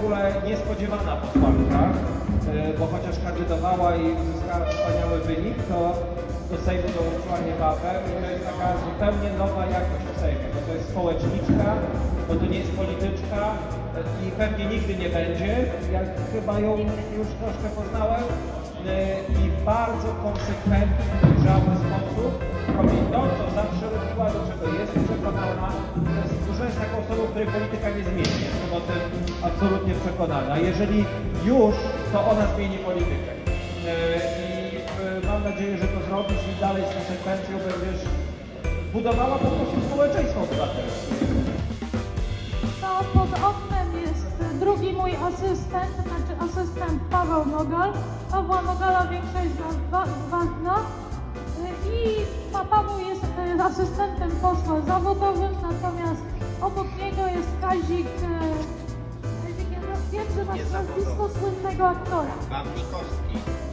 ogóle niespodziewana posłanka, e, bo chociaż kandydowała i uzyskała wspaniały wynik, to do Sejmu dołączyła niebawem i to jest taka zupełnie nowa jakość w Sejmie, bo to jest społeczniczka, bo to nie jest polityczka e, i pewnie nigdy nie będzie, jak chyba ją już troszkę poznałem e, i w bardzo konsekwentny, dojrzały sposób robi to, To jest, taką osobą, której polityka nie zmieni. Jestem o tym absolutnie przekonana. Jeżeli już, to ona zmieni politykę. E, I e, mam nadzieję, że to zrobisz i dalej z konsekwencją będziesz budowała po prostu społeczeństwo obywatelskie. To pod oknem jest drugi mój asystent, znaczy asystent Paweł Nogal. Pawła Nogala większość z was zna. I pa- Paweł jest e, asystentem posła zawodowym, natomiast obok niego jest Kazik, e, Kazik ja wiem, że masz nazwisko słynnego aktora. Pawlikowski.